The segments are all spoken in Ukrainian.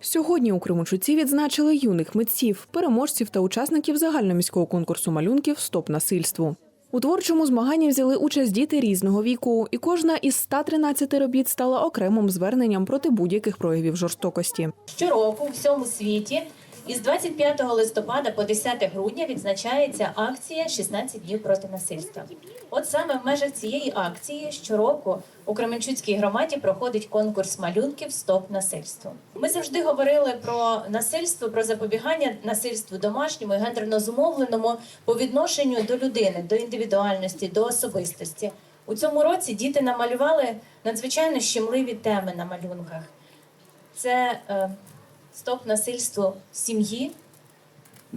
Сьогодні у Кременчуці відзначили юних митців, переможців та учасників загальноміського конкурсу малюнків Стоп насильству. У творчому змаганні взяли участь діти різного віку, і кожна із 113 робіт стала окремим зверненням проти будь-яких проявів жорстокості. Щороку в всьому світі із 25 листопада по 10 грудня відзначається акція «16 днів проти насильства. От саме в межах цієї акції щороку у Кременчуцькій громаді проходить конкурс малюнків Стоп насильству. Ми завжди говорили про насильство, про запобігання насильству домашньому і гендерно зумовленому по відношенню до людини, до індивідуальності, до особистості. У цьому році діти намалювали надзвичайно щемливі теми на малюнках. Це е, стоп насильству сім'ї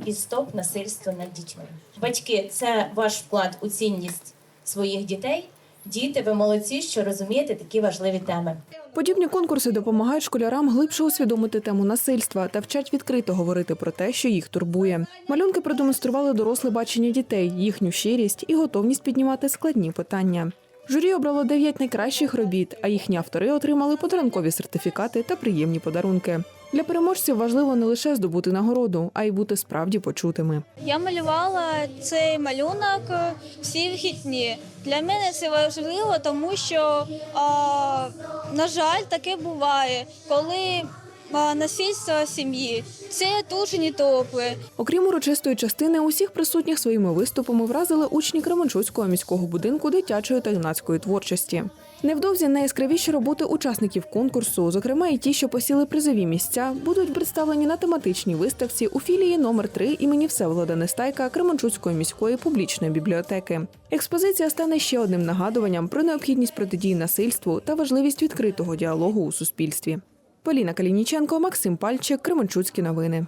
і стоп насильству над дітьми. Батьки, це ваш вклад у цінність своїх дітей. Діти, ви молодці, що розумієте такі важливі теми. Подібні конкурси допомагають школярам глибше усвідомити тему насильства та вчать відкрито говорити про те, що їх турбує. Малюнки продемонстрували доросле бачення дітей, їхню щирість і готовність піднімати складні питання. Журі обрало дев'ять найкращих робіт, а їхні автори отримали подарункові сертифікати та приємні подарунки. Для переможців важливо не лише здобути нагороду, а й бути справді почутими. Я малювала цей малюнок е, всі вихідні. Для мене це важливо, тому що, а, на жаль, таке буває, коли насильство сім'ї це дуже не добре. Окрім урочистої частини, усіх присутніх своїми виступами вразили учні Кременчуцького міського будинку дитячої та юнацької творчості. Невдовзі найяскравіші роботи учасників конкурсу, зокрема і ті, що посіли призові місця, будуть представлені на тематичній виставці у філії номер 3 імені Всеволода Нестайка Кременчуцької міської публічної бібліотеки. Експозиція стане ще одним нагадуванням про необхідність протидії насильству та важливість відкритого діалогу у суспільстві. Поліна Калініченко, Максим Пальчик, Кременчуцькі новини.